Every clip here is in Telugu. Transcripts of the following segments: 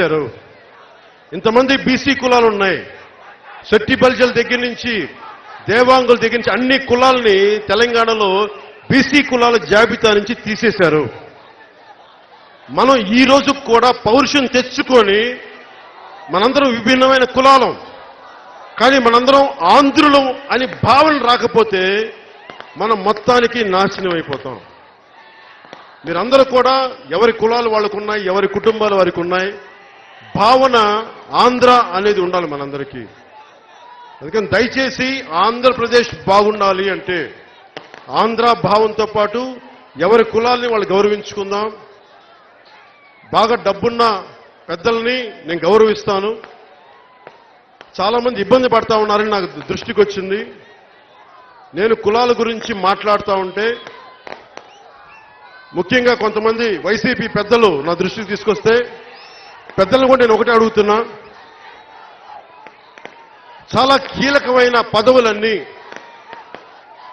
చేశారు. ఇంతమంది బీసీ కులాలు ఉన్నాయి. శెట్టి బల్జల దగ్గర నుంచి దేవాంగుల దగ్గర నుంచి అన్ని కులాలని తెలంగాణలో బీసీ కులాల జాబితా నుంచి తీసేశారు. మనం ఈ రోజు కూడా పౌరుషం తెచ్చుకొని మనందరం విభిన్నమైన కులాలం. కానీ మనందరం ఆంధ్రులం అని భావన రాకపోతే మనం మొత్తానికి నాశనం అయిపోతాం. మీరందరూ కూడా ఎవరి కులాలు వాళ్ళకున్నాయి ఎవరి కుటుంబాలు వారికి ఉన్నాయి భావన ఆంధ్ర అనేది ఉండాలి మనందరికీ. అందుకని దయచేసి ఆంధ్రప్రదేశ్ బాగుండాలి అంటే ఆంధ్ర భావంతో పాటు ఎవరి కులాల్ని వాళ్ళు గౌరవించుకుందాం. బాగా డబ్బున్న పెద్దల్ని నేను గౌరవిస్తాను. చాలామంది ఇబ్బంది పడతా ఉన్నారని నాకు దృష్టికి వచ్చింది. నేను కులాల గురించి మాట్లాడుతూ ఉంటే ముఖ్యంగా కొంతమంది వైసీపీ పెద్దలు నా దృష్టికి తీసుకొస్తే పెద్దలను కూడా నేను ఒకటే అడుగుతున్నా. చాలా కీలకమైన పదవులన్నీ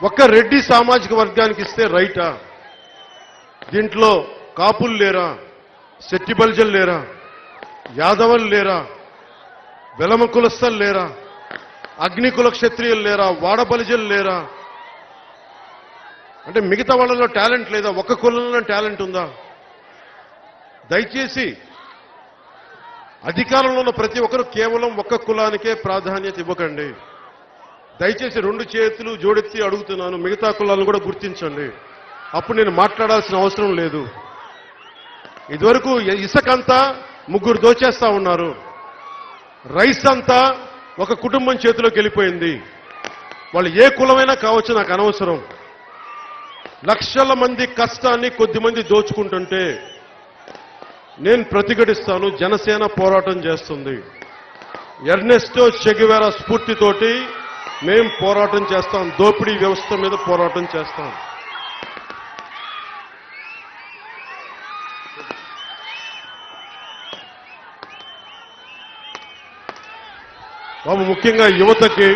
ఒక్క రెడ్డి సామాజిక వర్గానికి ఇస్తే రైటా? దీంట్లో కాపులు లేరా? శెట్టిబల్జలు లేరా? యాదవులు లేరా? వెలమ కులస్థలు లేరా? అగ్నికుల క్షత్రియులు లేరా? వాడబలిజలు లేరా? అంటే మిగతా వాళ్ళలో టాలెంట్ లేదా? ఒక్క కులంలో టాలెంట్ ఉందా? దయచేసి అధికారంలో ఉన్న ప్రతి ఒక్కరు కేవలం ఒక్క కులానికే ప్రాధాన్యత ఇవ్వకండి. దయచేసి రెండు చేతులు జోడెత్తి అడుగుతున్నాను మిగతా కులాలను కూడా గుర్తించండి. అప్పుడు నేను మాట్లాడాల్సిన అవసరం లేదు. ఇదివరకు ఇసుకంతా ముగ్గురు దోచేస్తా ఉన్నారు. రైస్ అంతా ఒక కుటుంబం చేతిలోకి వెళ్ళిపోయింది. వాళ్ళు ఏ కులమైనా కావచ్చు నాకు అనవసరం. లక్షల మంది కష్టాన్ని కొద్దిమంది దోచుకుంటుంటే నేను ప్రతిఘటిస్తాను జనసేన పోరాటం చేస్తుంది. ఎర్నెస్టో చెగివేరా స్ఫూర్తితోటి మేం పోరాటం చేస్తాం దోపిడీ వ్యవస్థ మీద పోరాటం చేస్తాం. బాబు ముఖ్యంగా యువతకి